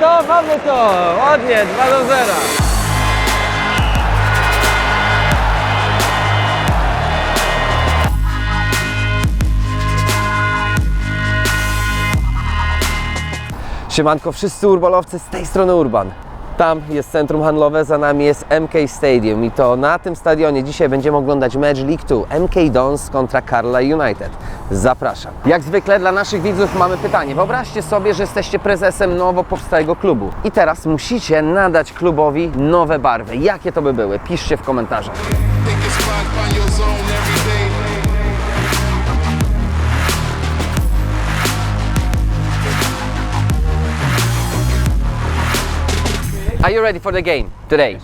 To, mamy to! Ładnie, 2 do 0. Siemanko, wszyscy urbalowcy z tej strony Urban. Tam jest centrum handlowe, za nami jest MK Stadium i to na tym stadionie dzisiaj będziemy oglądać mecz League 2 MK Dons kontra Carla United. Zapraszam. Jak zwykle dla naszych widzów mamy pytanie. Wyobraźcie sobie, że jesteście prezesem nowo powstałego klubu i teraz musicie nadać klubowi nowe barwy. Jakie to by były? Piszcie w komentarzach. Are you ready for the game today?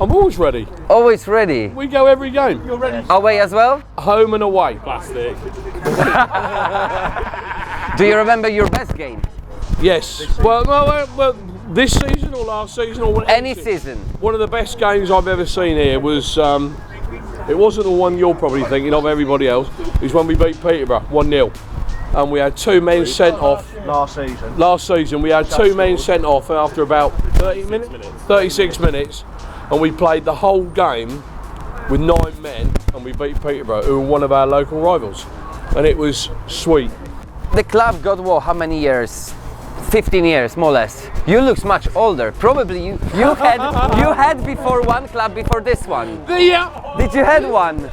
I'm always ready. Always ready. We go every game. You're ready. Away as well? Home and away. Plastic. Do you remember your best game? Yes. Well, well, well, well, this season or last season or whatever. Any season? One of the best games I've ever seen here was. Um, it wasn't the one you're probably thinking of. Everybody else. It was when we beat Peterborough one 0 and we had two men sent off. last season. Last season we had two men sent off after about 30 minutes, 36 minutes, and we played the whole game with nine men, and we beat Peterborough, who were one of our local rivals, and it was sweet. The club got what? How many years? 15 years, more or less. You look much older. Probably you, you had you had before one club before this one. Yeah. Did you had one?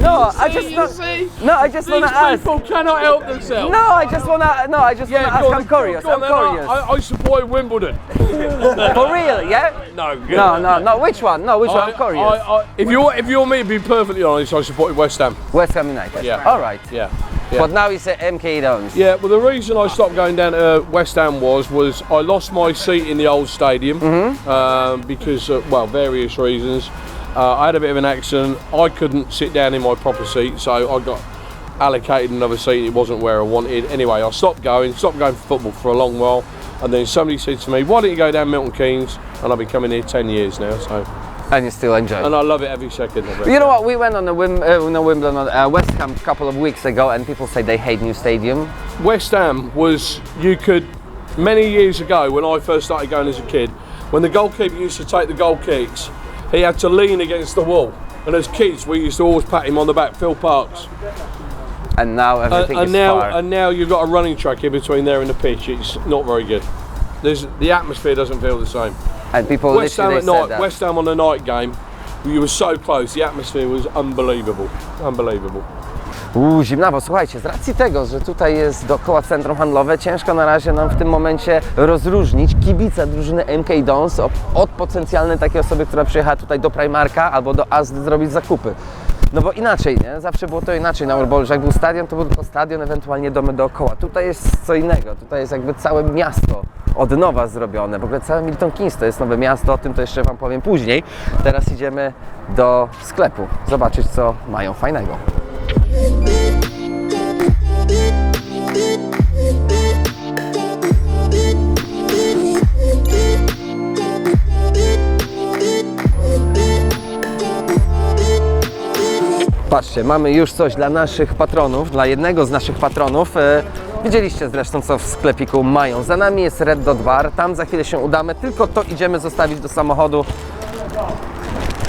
No, I just not, see? no, I just wanna ask. people cannot help themselves. No, I just wanna no, I just wanna ask. on, I'm curious. on I'm curious. I, I support Wimbledon. For real, yeah? No, No, no, no. Which one? No, which one? I'm curious. I, I, if you're if you're me, to be perfectly honest, I supported West Ham. West Ham United. Yeah. All right. Yeah. Yeah. But now it's a MK Dons. Yeah, well, the reason I stopped going down to West Ham was was I lost my seat in the old stadium um, because, uh, well, various reasons. Uh, I had a bit of an accident. I couldn't sit down in my proper seat, so I got allocated another seat. It wasn't where I wanted. Anyway, I stopped going, stopped going for football for a long while, and then somebody said to me, "Why don't you go down Milton Keynes?" And I've been coming here ten years now, so And you still enjoy. and I love it every second of it. You know what? We went on a Wim, uh, no, Wimbledon, uh, West Ham a couple of weeks ago, and people say they hate new stadium. West Ham was you could many years ago when I first started going as a kid, when the goalkeeper used to take the goal kicks, he had to lean against the wall. And as kids, we used to always pat him on the back, Phil Parks. And now And, everything and is now, far. and now you've got a running track in between there and the pitch. It's not very good. There's the atmosphere doesn't feel the same. And people West Ham at night, that. West Ham on the night game, you were so close. The atmosphere was unbelievable, unbelievable. Uuu, zimnawo. Słuchajcie, z racji tego, że tutaj jest dookoła centrum handlowe, ciężko na razie nam w tym momencie rozróżnić kibica drużyny MK Dons od, potencjalnej takiej osoby, która przyjechała tutaj do Primarka albo do Asdy zrobić zakupy. No bo inaczej, nie? Zawsze było to inaczej na Urbolu, że jak był stadion, to był tylko stadion, ewentualnie domy dookoła. Tutaj jest co innego, tutaj jest jakby całe miasto od nowa zrobione. W ogóle całe Milton Keynes to jest nowe miasto, o tym to jeszcze Wam powiem później. Teraz idziemy do sklepu, zobaczyć co mają fajnego. Patrzcie, mamy już coś dla naszych patronów, dla jednego z naszych patronów. E, widzieliście zresztą, co w sklepiku mają. Za nami jest Red Dot Bar, tam za chwilę się udamy, tylko to idziemy zostawić do samochodu.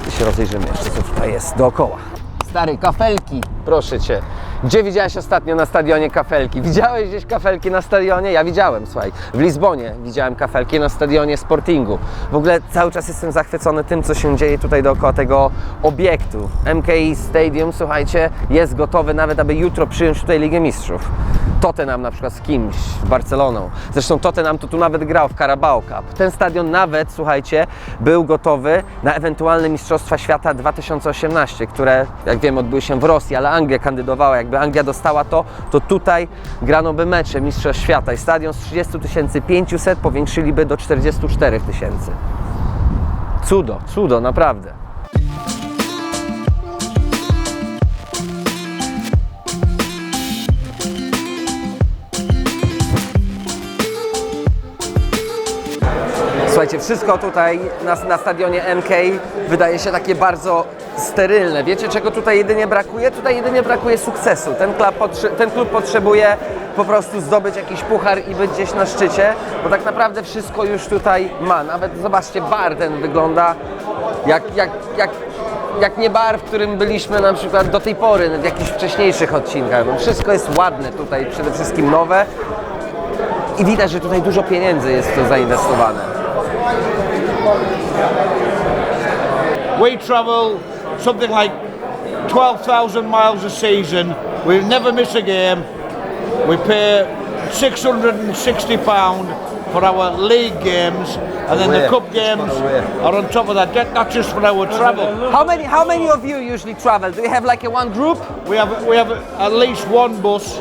I się rozejrzymy jeszcze, co tutaj jest dookoła. Stary, kafelki, proszę Cię. Gdzie widziałeś ostatnio na stadionie kafelki? Widziałeś gdzieś kafelki na stadionie? Ja widziałem, słuchaj. W Lizbonie widziałem kafelki na stadionie Sportingu. W ogóle cały czas jestem zachwycony tym, co się dzieje tutaj dookoła tego obiektu. MKI Stadium, słuchajcie, jest gotowy nawet, aby jutro przyjąć tutaj Ligę Mistrzów. Tottenham na przykład z kimś, Barceloną. Zresztą Tottenham to tu nawet grał w Carabao Cup. Ten stadion nawet, słuchajcie, był gotowy na ewentualne Mistrzostwa Świata 2018, które, jak wiemy, odbyły się w Rosji, ale Anglia kandydowała. Jakby Anglia dostała to, to tutaj grano by mecze Mistrzostw Świata i stadion z 30 500 powiększyliby do 44 tysięcy. Cudo, cudo, naprawdę. Słuchajcie, wszystko tutaj na, na stadionie MK wydaje się takie bardzo sterylne. Wiecie, czego tutaj jedynie brakuje? Tutaj jedynie brakuje sukcesu. Ten klub, potrze- ten klub potrzebuje po prostu zdobyć jakiś puchar i być gdzieś na szczycie, bo tak naprawdę wszystko już tutaj ma. Nawet zobaczcie, bar ten wygląda jak, jak, jak, jak nie bar, w którym byliśmy na przykład do tej pory, w jakichś wcześniejszych odcinkach. No, wszystko jest ładne tutaj, przede wszystkim nowe i widać, że tutaj dużo pieniędzy jest w to zainwestowane. We travel something like 12,000 miles a season. We never miss a game. We pay 660 pound for our league games, and then the cup games are on top of that. That- That's just for our travel. How many, how many of you usually travel? Do you have like a one group? We have we have at least one bus,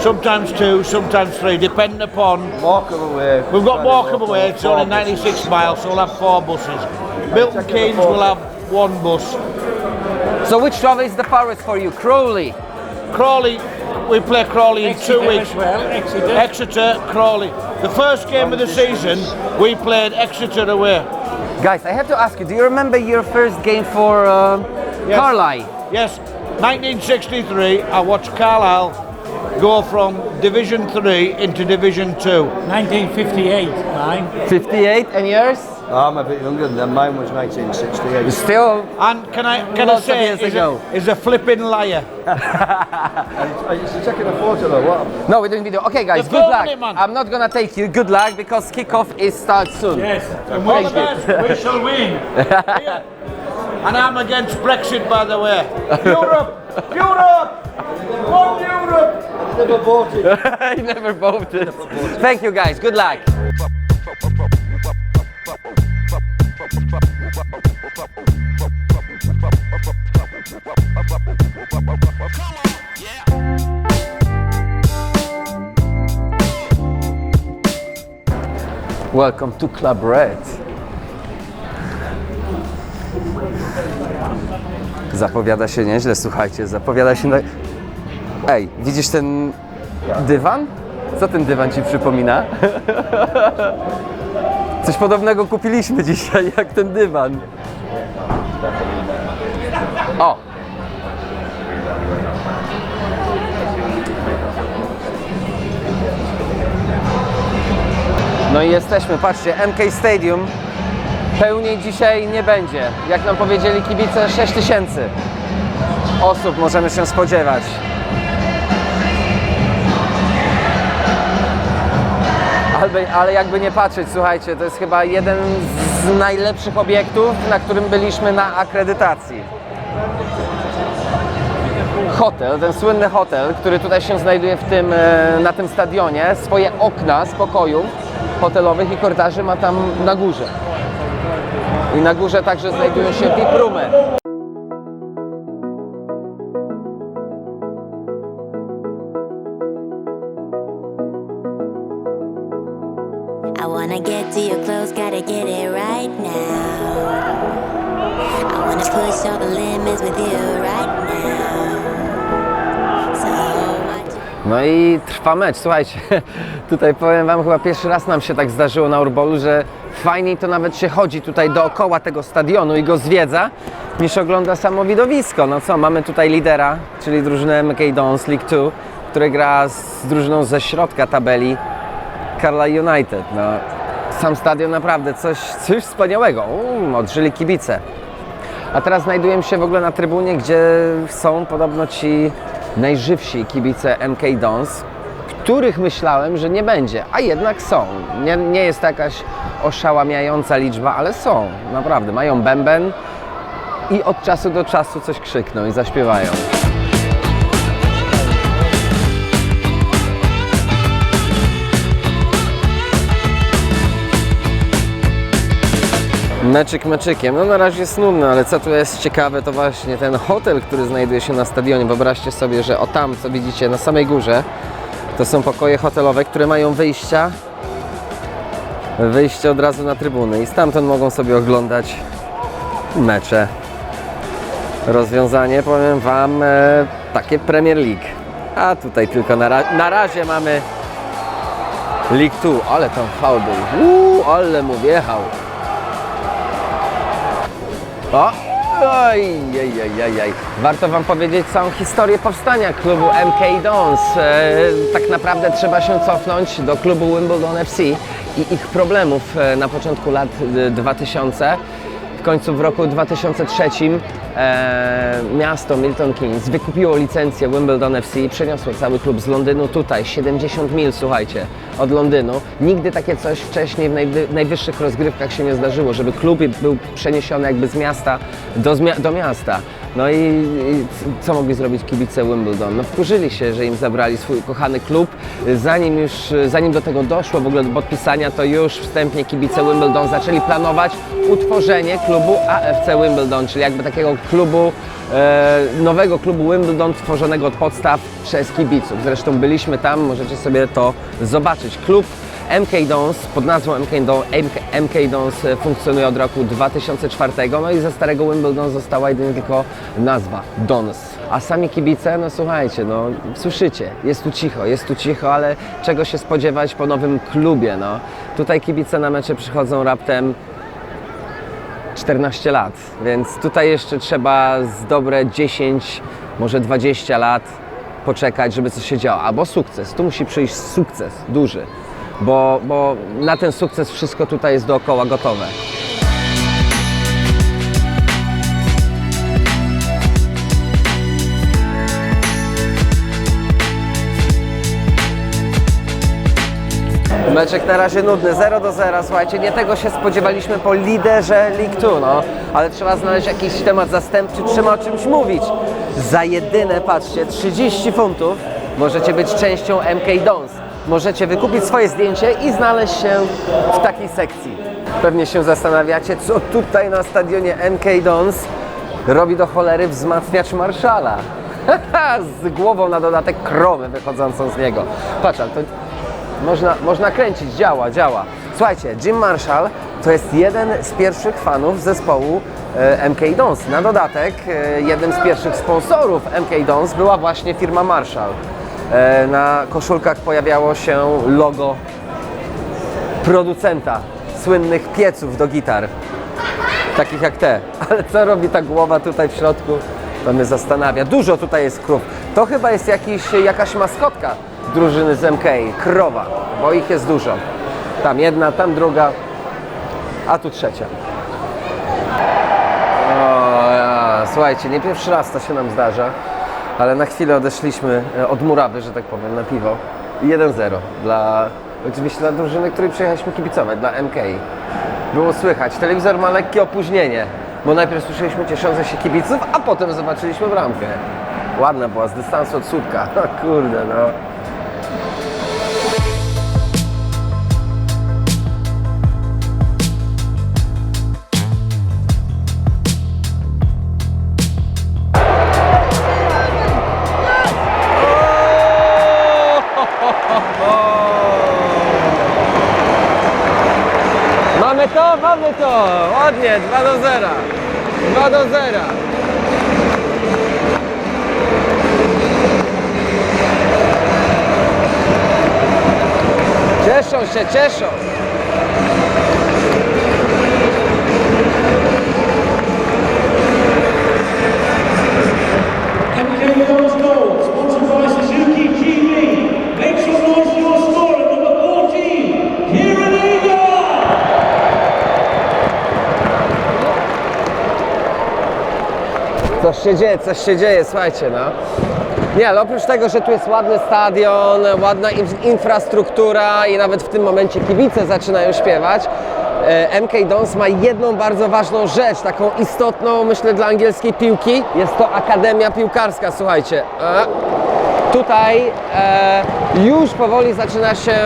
sometimes two, sometimes three, depending upon. Morecambe away. We've got Morecambe away. It's only 96 miles, so we'll have four buses. Milton Keynes will have one bus. So which travel is the farthest for you? Crawley. Crawley, we play Crawley in two weeks. well, Exeter. Exeter, Crawley. The first game of the season, we played Exeter away. Guys, I have to ask you, do you remember your first game for uh, Yes. Carlisle? Yes, 1963, I watched Carlisle go from Division 3 into Division 2. 1958, mine. 58 and yours? I'm a bit younger than them. Mine was 1968. Still And can I can I Lots of say, years is ago. a, is a flipping liar. Are you taking a photo or what? No, we're doing video. Okay, guys, The good luck. filming, man. I'm not gonna take you. Good luck because kickoff is start soon. Yes, and All we, the best. we shall win. And I'm against Brexit, by the way. Europe! Europe! One Europe! Never voted. I never voted. Thank you, guys. Good luck. Welcome to Club Red. Zapowiada się nieźle, słuchajcie, zapowiada się na... Ej, widzisz ten dywan? Co ten dywan ci przypomina? Coś podobnego kupiliśmy dzisiaj, jak ten dywan. O! No i jesteśmy, patrzcie, MK Stadium. Pełniej dzisiaj nie będzie. Jak nam powiedzieli kibice, 6 tysięcy osób możemy się spodziewać. Ale, ale jakby nie patrzeć, słuchajcie, to jest chyba jeden z najlepszych obiektów, na którym byliśmy na akredytacji. Hotel, ten słynny hotel, który tutaj się znajduje w tym, e, na tym stadionie, swoje okna z pokojów hotelowych i korytarzy ma tam na górze. I na górze także znajdują się VIP roomy. No i trwa mecz, słuchajcie, tutaj powiem Wam, chyba pierwszy raz nam się tak zdarzyło na Urbolu, że fajniej to nawet się chodzi tutaj dookoła tego stadionu i go zwiedza, niż ogląda samo widowisko. No co, mamy tutaj lidera, czyli drużynę MK Dons League 2, który gra z drużyną ze środka tabeli Carlisle United. No, sam stadion naprawdę coś, coś wspaniałego, um, odżyli kibice. A teraz znajdujemy się w ogóle na trybunie, gdzie są podobno ci najżywsi kibice MK Dons, których myślałem, że nie będzie, a jednak są. Nie, nie jest to jakaś oszałamiająca liczba, ale są, naprawdę. Mają bęben i od czasu do czasu coś krzykną i zaśpiewają. Meczyk meczykiem. No na razie jest nudny, ale co tu jest ciekawe, to właśnie ten hotel, który znajduje się na stadionie. Wyobraźcie sobie, że o tam, co widzicie na samej górze, to są pokoje hotelowe, które mają wyjścia wyjście od razu na trybuny i stamtąd mogą sobie oglądać mecze. Rozwiązanie, powiem Wam, e, takie Premier League. A tutaj tylko na, ra- na razie mamy League 2, ale tam faul był. Uuu, ale mu wjechał. O! Oj, oj, oj, oj. Warto Wam powiedzieć całą historię powstania klubu MK Dons. E, tak naprawdę trzeba się cofnąć do klubu Wimbledon FC i ich problemów e, na początku lat e, 2000. W końcu w roku 2003 e, miasto Milton Keynes wykupiło licencję Wimbledon FC i przeniosło cały klub z Londynu tutaj, 70 mil, słuchajcie, od Londynu. Nigdy takie coś wcześniej w najwy, najwyższych rozgrywkach się nie zdarzyło, żeby klub był przeniesiony jakby z miasta do, do miasta. No i, i co mogli zrobić kibice Wimbledon? No wkurzyli się, że im zabrali swój kochany klub. Zanim już, zanim do tego doszło w ogóle do podpisania, to już wstępnie kibice Wimbledon zaczęli planować utworzenie klubu AFC Wimbledon, czyli jakby takiego klubu, e, nowego klubu Wimbledon tworzonego od podstaw przez kibiców. Zresztą byliśmy tam, możecie sobie to zobaczyć. Klub MK Dons pod nazwą MK, Don, MK, MK Dons e, funkcjonuje od roku 2004, no i ze starego Wimbledon została jedynie tylko nazwa Dons. A sami kibice, no słuchajcie, no słyszycie, jest tu cicho, jest tu cicho, ale czego się spodziewać po nowym klubie, no. Tutaj kibice na mecze przychodzą raptem 14 lat, więc tutaj jeszcze trzeba z dobre 10, może 20 lat poczekać, żeby coś się działo. Albo sukces, tu musi przyjść sukces duży, bo, bo na ten sukces wszystko tutaj jest dookoła gotowe. Meczek na razie nudny, 0 do 0, słuchajcie, nie tego się spodziewaliśmy po liderze League 2, no, ale trzeba znaleźć jakiś temat zastępczy, trzeba o czymś mówić. Za jedyne, patrzcie, 30 funtów możecie być częścią MK Dons. Możecie wykupić swoje zdjęcie i znaleźć się w takiej sekcji. Pewnie się zastanawiacie, co tutaj na stadionie MK Dons robi do cholery wzmacniacz Marszala. z głową na dodatek krowy wychodzącą z niego. Patrz, to można, można kręcić, działa, działa. Słuchajcie, Jim Marshall to jest jeden z pierwszych fanów zespołu e, MK Dons. Na dodatek, e, jednym z pierwszych sponsorów MK Dons była właśnie firma Marshall. E, na koszulkach pojawiało się logo producenta słynnych pieców do gitar, takich jak te. Ale co robi ta głowa tutaj w środku, to mnie zastanawia. Dużo tutaj jest krów. To chyba jest jakiś, jakaś maskotka drużyny z MK, krowa, bo ich jest dużo. Tam jedna, tam druga, a tu trzecia. O, ja, słuchajcie, nie pierwszy raz to się nam zdarza, ale na chwilę odeszliśmy e, od murawy, że tak powiem, na piwo. I 1-0 dla, oczywiście dla drużyny, której przyjechaliśmy kibicować, dla MK. Było słychać, telewizor ma lekkie opóźnienie, bo najpierw słyszeliśmy cieszące się kibiców, a potem zobaczyliśmy bramkę. Ładna była, z dystansu od słupka. No kurde, no. Ładnie, 2 do 0. 2 do 0. Cieszą się, cieszą. Coś się dzieje, coś się dzieje, słuchajcie, no. Nie, ale oprócz tego, że tu jest ładny stadion, ładna in- infrastruktura i nawet w tym momencie kibice zaczynają śpiewać, e, MK Dons ma jedną bardzo ważną rzecz, taką istotną, myślę, dla angielskiej piłki. Jest to Akademia Piłkarska, słuchajcie. E, Tutaj e, już powoli zaczyna się,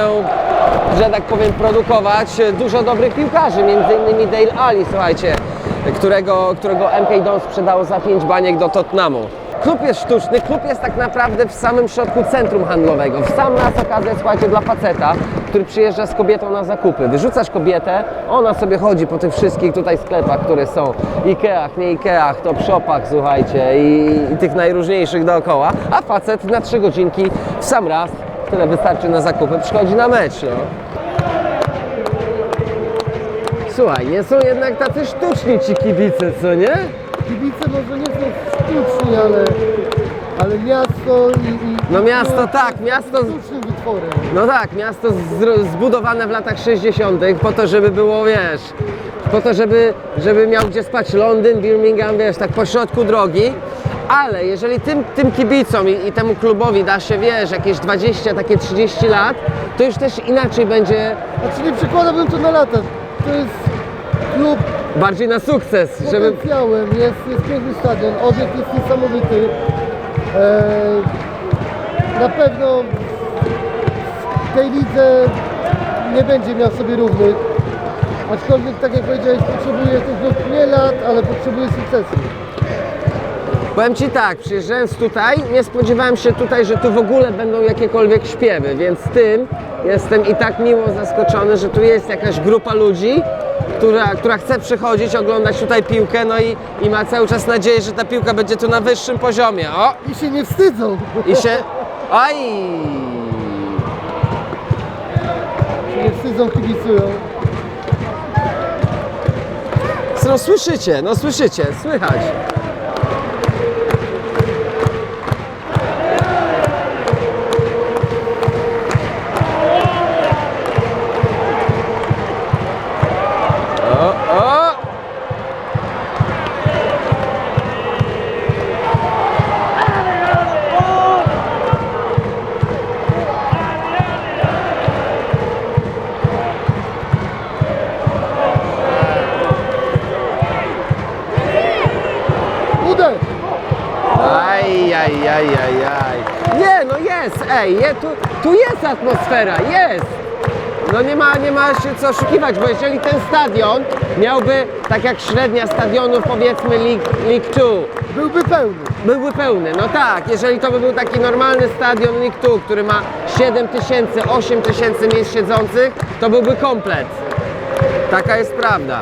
że tak powiem, produkować dużo dobrych piłkarzy, między innymi Dale Ali, słuchajcie, którego, którego MK Dons sprzedało za 5 baniek do Tottenhamu. Klub jest sztuczny, klub jest tak naprawdę w samym środku centrum handlowego. W sam raz okazja, słuchajcie, dla faceta, który przyjeżdża z kobietą na zakupy. Wyrzucasz kobietę, ona sobie chodzi po tych wszystkich tutaj sklepach, które są. Ikeach, nie Ikeach, top shopach, słuchajcie, i, i tych najróżniejszych dookoła. A facet na trzy godzinki w sam raz, tyle wystarczy na zakupy, przychodzi na mecz, no. Słuchaj, nie są jednak tacy sztuczni ci kibice, co nie? Kibice może nie są sztuczni, ale, ale miasto i, i No miasto tak, miasto sztucznym wytworem. No tak, miasto zbudowane w latach 60. po to, żeby było, wiesz, po to, żeby, żeby miał gdzie spać Londyn, Birmingham, wiesz, tak po środku drogi. Ale jeżeli tym, tym kibicom i, i temu klubowi da się, wiesz, jakieś 20, takie 30 lat, to już też inaczej będzie Znaczy nie przekładałbym to na lata. To jest klub bardziej na sukces, z żeby... potencjałem, jest, jest piękny stadion, obiekt jest niesamowity. E, na pewno w tej lidze nie będzie miał sobie równych. Aczkolwiek, tak jak powiedziałeś, potrzebuje ten klub nie lat, ale potrzebuje sukcesu. Powiem Ci tak, przyjeżdżając tutaj, nie spodziewałem się tutaj, że tu w ogóle będą jakiekolwiek śpiewy, więc tym jestem i tak miło zaskoczony, że tu jest jakaś grupa ludzi, która, która chce przychodzić, oglądać tutaj piłkę, no i, i ma cały czas nadzieję, że ta piłka będzie tu na wyższym poziomie. O! I się nie wstydzą. I się... Oj! się nie wstydzą, kibicują. No słyszycie, no słyszycie, słychać. Aj, aj, aj, aj. Nie, no jest, ej, je, tu, tu jest atmosfera, jest. No nie ma, nie ma się co oszukiwać, bo jeżeli ten stadion miałby, tak jak średnia stadionów powiedzmy League, League 2, Byłby pełny. byłby pełny, no tak, jeżeli to by był taki normalny stadion League 2, który ma 7 tysięcy, 8 tysięcy miejsc siedzących, to byłby komplet. Taka jest prawda.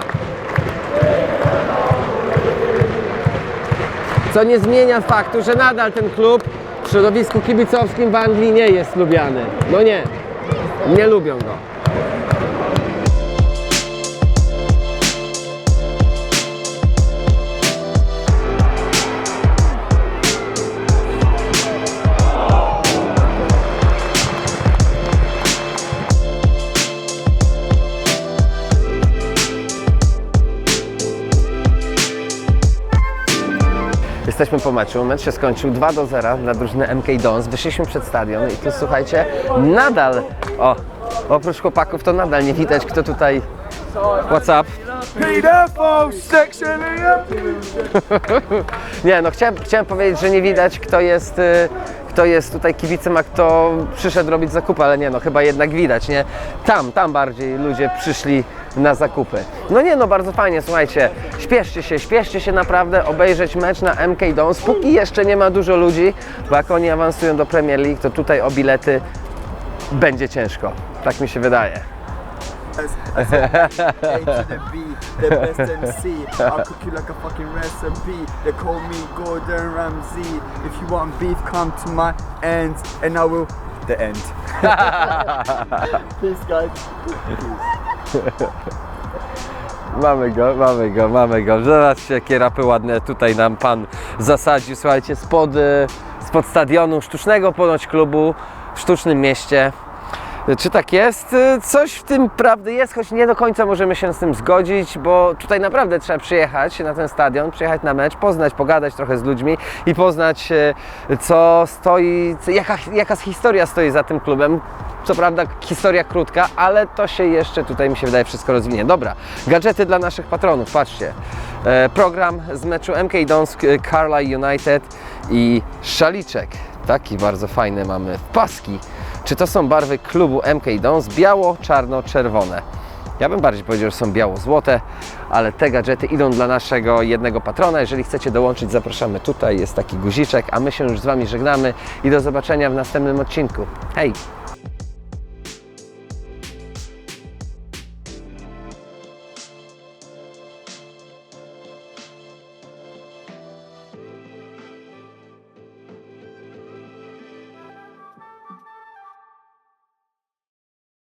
Co nie zmienia faktu, że nadal ten klub w środowisku kibicowskim w Anglii nie jest lubiany. No nie, nie lubią go. Jesteśmy po meczu, mecz się skończył 2 do 0 dla drużyny MK Dons. Wyszliśmy przed stadion i tu słuchajcie, nadal, o, oprócz chłopaków to nadal nie widać kto tutaj, what's up? Nie, no chciałem, chciałem powiedzieć, że nie widać kto jest, y, kto jest tutaj kibicem, a kto przyszedł robić zakupy, ale nie, no chyba jednak widać, nie? Tam, tam bardziej ludzie przyszli na zakupy. No nie, no bardzo fajnie, słuchajcie, śpieszcie się, śpieszcie się naprawdę obejrzeć mecz na MK Dons, póki jeszcze nie ma dużo ludzi, bo jak oni awansują do Premier League, to tutaj o bilety będzie ciężko, tak mi się wydaje. The best MC. I'll cook you like a fucking recipe. They call me Gordon Ramsay. If you want beef, come to my end, and I will. The end. Peace, guys. Mamy go, mamy go, mamy go. Zobaczcie, jakie rapy ładne tutaj nam pan zasadził. Słuchajcie, spod, y, spod stadionu sztucznego ponoć klubu w sztucznym mieście. Czy tak jest? Y, Coś w tym prawdy jest, choć nie do końca możemy się z tym zgodzić, bo tutaj naprawdę trzeba przyjechać na ten stadion, przyjechać na mecz, poznać, pogadać trochę z ludźmi i poznać, y, co stoi, jaka, jaka historia stoi za tym klubem. Co prawda historia krótka, ale to się jeszcze tutaj mi się wydaje wszystko rozwinie. Dobra, gadżety dla naszych patronów, patrzcie. E, program z meczu MK Dons e, Carlisle United i szaliczek. Taki bardzo fajny mamy. Paski. Czy to są barwy klubu MK Dons? Biało, czarno, czerwone. Ja bym bardziej powiedział, że są biało-złote, ale te gadżety idą dla naszego jednego patrona. Jeżeli chcecie dołączyć, zapraszamy tutaj, jest taki guziczek, a my się już z Wami żegnamy i do zobaczenia w następnym odcinku. Hej!